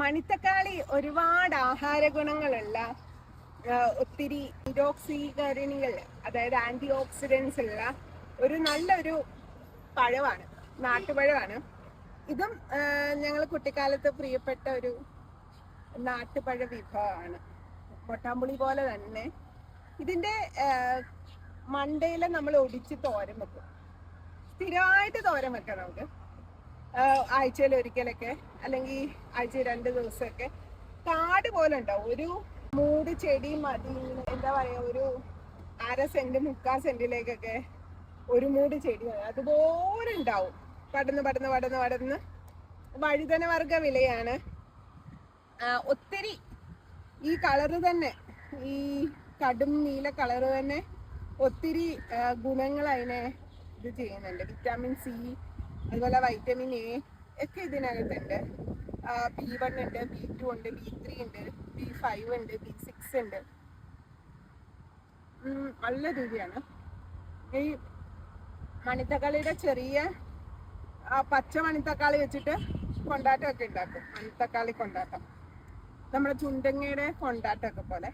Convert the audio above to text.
മണിത്തക്കാളി ഒരുപാട് ആഹാര ഗുണങ്ങളുള്ള ഒത്തിരി നിരോക്സീകരണികൾ അതായത് ആന്റി ഓക്സിഡൻസ് ഉള്ള ഒരു നല്ലൊരു പഴമാണ് നാട്ടുപഴമാണ്. ഇതും ഞങ്ങൾ കുട്ടിക്കാലത്ത് പ്രിയപ്പെട്ട ഒരു നാട്ടുപഴ വിഭവമാണ്. കൊട്ടാമ്പുളി പോലെ തന്നെ ഇതിന്റെ മണ്ടയിൽ നമ്മൾ ഒടിച്ച് തോരൻ വെക്കും. സ്ഥിരമായിട്ട് തോരൻ വെക്കാം നമുക്ക്. ആഴ്ചയിൽ ഒരിക്കലൊക്കെ അല്ലെങ്കിൽ ആഴ്ച രണ്ട് ദിവസമൊക്കെ കാട് പോലെ ഉണ്ടാവും. ഒരു മൂട് ചെടി മതി എന്താ പറയാ ഒരു അര സെന്റ് മുക്കാൽ സെന്റിലേക്കൊക്കെ ഒരു മൂട് ചെടി. അതുപോലെ ഉണ്ടാവും. പടന്ന് പടന്ന് പടന്ന് പടന്ന് വഴുതന വർഗ വിലയാണ് ഒത്തിരി ഈ കളറ് തന്നെ ഈ കടും നീല കളറ് തന്നെ ഒത്തിരി ഗുണങ്ങൾ അതിനെ ഇത് ചെയ്യുന്നുണ്ട്. വിറ്റാമിൻ സി അതുപോലെ വൈറ്റമിൻ എ ഒക്കെ ഇതിനകത്തുണ്ട്. ബി വൺ ഉണ്ട് ബി ടു ഉണ്ട് ബി ത്രീ ഉണ്ട് ബി ഫൈവ് ഉണ്ട് ബി സിക്സ് ഉണ്ട്. നല്ല രീതിയാണ്. ഈ മണിത്തക്കാളിയുടെ ചെറിയ പച്ച മണിത്തക്കാളി വെച്ചിട്ട് കൊണ്ടാട്ടമൊക്കെ ഉണ്ടാക്കും. മണിത്തക്കാളി കൊണ്ടാട്ടം. നമ്മുടെ ചുണ്ടങ്ങയുടെ കൊണ്ടാട്ടമൊക്കെ പോലെ.